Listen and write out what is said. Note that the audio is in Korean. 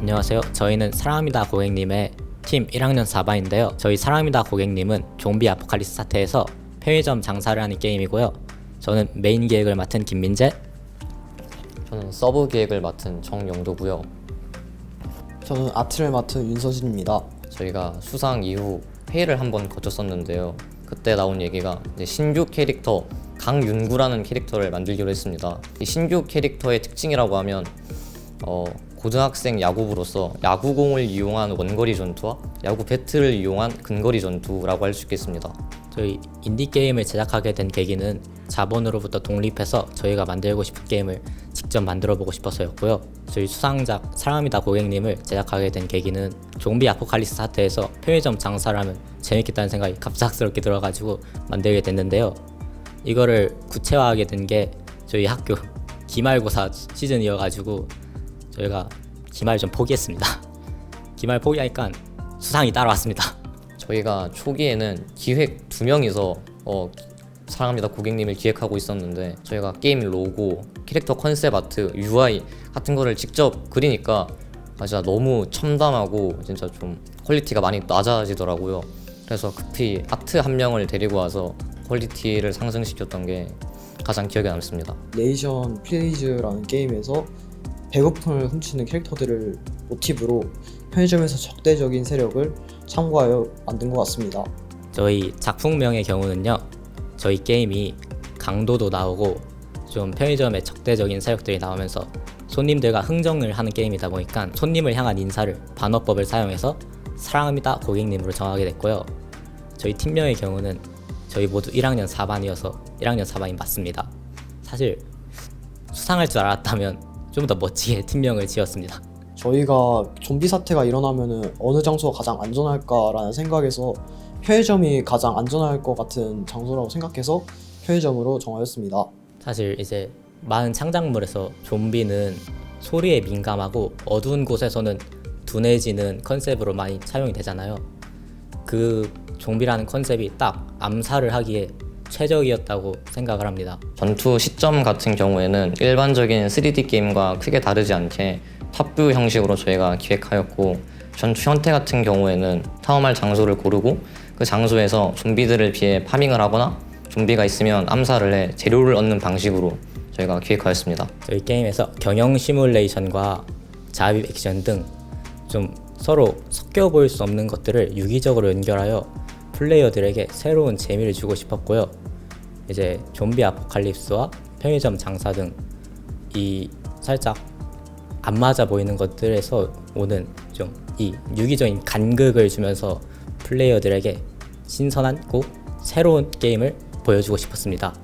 안녕하세요. 저희는 사랑합니다 고객님의 팀 1학년 4반인데요. 저희 사랑합니다 고객님은 좀비 아포칼리스 사태에서 편의점 장사를 하는 게임이고요. 저는 메인 기획을 맡은 김민재. 저는 서브 기획을 맡은 정영도고요. 저는 아트를 맡은 윤서진입니다. 저희가 수상 이후 회의를 한번 거쳤었는데요. 그때 나온 얘기가 이제 신규 캐릭터 강윤구라는 캐릭터를 만들기로 했습니다. 이 신규 캐릭터의 특징이라고 하면 어, 고등학생 야구부로서 야구공을 이용한 원거리 전투와 야구 배트를 이용한 근거리 전투라고 할 수 있겠습니다. 저희 인디 게임을 제작하게 된 계기는 자본으로부터 독립해서 저희가 만들고 싶은 게임을 직접 만들어 보고 싶어서였고요. 저희 수상작 사랑합니다 고객님을 제작하게 된 계기는 좀비 아포칼리스 사태에서 편의점 장사를 하면 재밌겠다는 생각이 갑작스럽게 들어가지고 만들게 됐는데요. 이거를 구체화하게 된 게 저희 학교 기말고사 시즌이어가지고 저희가 기말 좀 포기했습니다. 기말 포기하니까 수상이 따라왔습니다. 저희가 초기에는 기획 두 명이서 어, 사랑합니다 고객님을 기획하고 있었는데 저희가 게임 로고, 캐릭터 컨셉 아트, UI 같은 거를 직접 그리니까 아, 진짜 너무 첨단하고 진짜 좀 퀄리티가 많이 낮아지더라고요. 그래서 급히 아트 한 명을 데리고 와서 퀄리티를 상승시켰던 게 가장 기억에 남습니다. 네이션 플레이즈라는 게임에서 배고픔을 훔치는 캐릭터들을 모티브로 편의점에서 적대적인 세력을 참고하여 만든 것 같습니다. 저희 작품명의 경우는요. 저희 게임이 강도도 나오고 좀 편의점에 적대적인 세력들이 나오면서 손님들과 흥정을 하는 게임이다 보니까 손님을 향한 인사를 반어법을 사용해서 사랑합니다 고객님으로 정하게 됐고요. 저희 팀명의 경우는 저희 모두 1학년 4반이어서 1학년 4반이 맞습니다. 사실 수상할 줄 알았다면 좀 더 멋지게 팀명을 지었습니다. 저희가 좀비 사태가 일어나면 어느 장소가 가장 안전할까라는 생각에서 편의점이 가장 안전할 것 같은 장소라고 생각해서 편의점으로 정하였습니다. 사실 이제 많은 창작물에서 좀비는 소리에 민감하고 어두운 곳에서는 둔해지는 컨셉으로 많이 차용이 되잖아요. 그 좀비라는 컨셉이 딱 암살을 하기에 최적이었다고 생각을 합니다. 전투 시점 같은 경우에는 일반적인 3D 게임과 크게 다르지 않게 탑뷰 형식으로 저희가 기획하였고 전투 형태 같은 경우에는 탐험할 장소를 고르고 그 장소에서 좀비들을 피해 파밍을 하거나 좀비가 있으면 암살을 해 재료를 얻는 방식으로 저희가 기획하였습니다. 저희 게임에서 경영 시뮬레이션과 자입 액션 등 좀 서로 섞여 보일 수 없는 것들을 유기적으로 연결하여 플레이어들에게 새로운 재미를 주고 싶었고요. 이제 좀비 아포칼립스와 편의점 장사 등 이 살짝 안 맞아 보이는 것들에서 오는 좀 이 유기적인 간극을 주면서 플레이어들에게 신선하고 새로운 게임을 보여주고 싶었습니다.